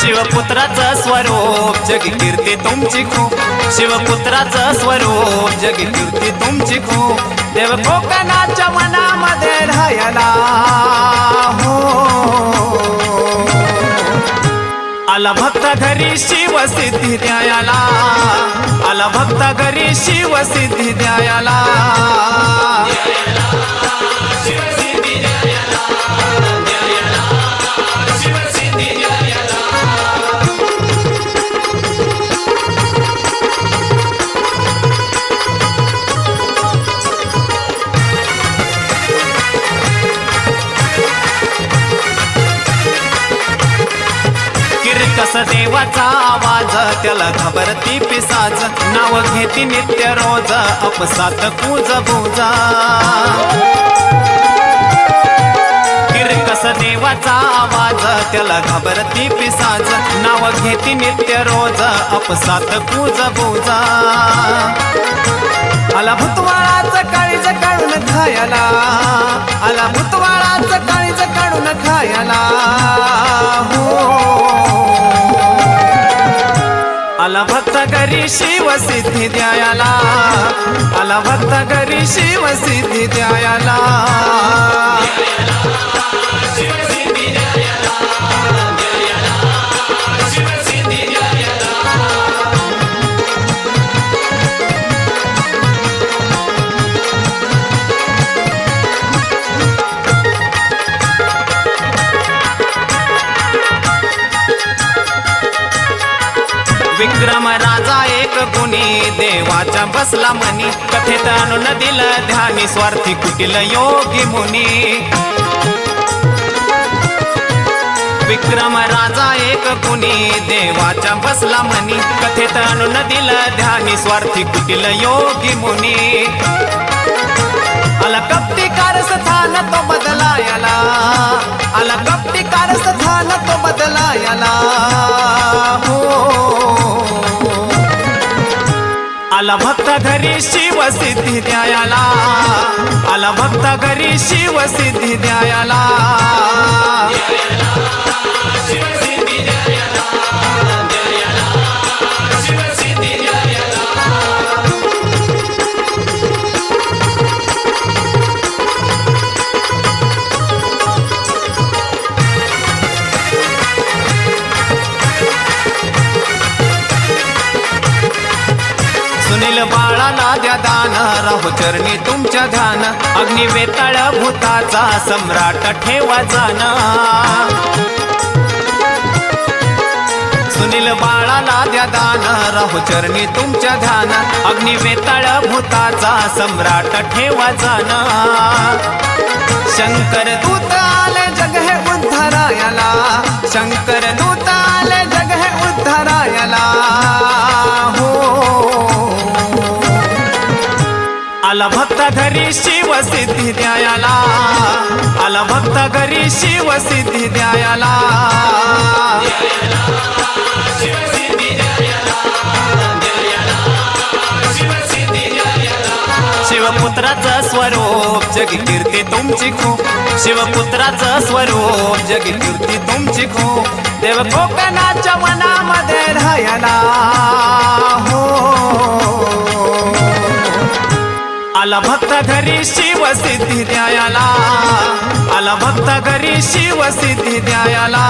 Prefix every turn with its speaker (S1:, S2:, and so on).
S1: शिवपुत्राचं स्वरूप जगी कीर्ती तुमची खूप. शिवपुत्राचं स्वरूप जगी कीर्ती तुमची खूप. देव कोकणाच्या मनामध्ये राहायला आला भक्त घरी शिव सिद्धी द्यायला. आला भक्त घरी शिव सिद्धी द्यायला. कस देवाचा आवाज त्याला घाबरती पिसाच. नाव घेती नित्य रोज अपसात पूज बुजा किरकस देवाचा आवाज त्याला घाबरती पिसाच. नाव घेती नित्य रोज अपसात पूज बुजा आला भूतवाळाच काळीज काढून खायला. आला भूतवाळाच काळीज काढून खायला. घरी शिवसिद्धी द्यायला. आला भक्त घरी शिवसिद्धी द्यायला. विक्रम देवाच्या बसला मनी. कथेत आणून दिलं ध्यानी स्वार्थी कुटील योगी मुनी. विक्रम राजा एक कुणी देवाच्या बसला मनी. कथेत आणून दिलं ध्यानी स्वार्थी कुटील योगी मुनी. आला कप्तिकार स्थान तो बदलायला. आला कप्तिकार स्थान तो बदलायला. हो. आला भक्त घरी शिव सिद्धी द्यायला. आला भक्त घरी शिव सिद्धी द्यायला. द्या दान राहू चरणी तुमच्या ध्यान. अग्नी वेताळ भूताचा सम्राट ठेवा जाना. सुनील बाळाला द्या दान राहू चरणी तुमच्या ध्यान. अग्नी वेताळ भूताचा सम्राट ठेवा जाना. शंकर दूत आले जग हे उद्धरायला. शंकर दूत आले जग हे उद्धरायला. आला भक्त घरी शिव सिद्धी द्यायला. आला भक्त घरी शिव सिद्धी द्यायला. शिवपुत्राचं स्वरूप जगी कीर्ती तुमची खूप. शिवपुत्राचं स्वरूप जगी कीर्ती तुमची खूप. देव कोकणाच्या मनामध्ये राहायला हो. आला भक्त घरी शिव सिद्धी द्यायला. आला भक्त घरी शिव सिद्धी द्यायला.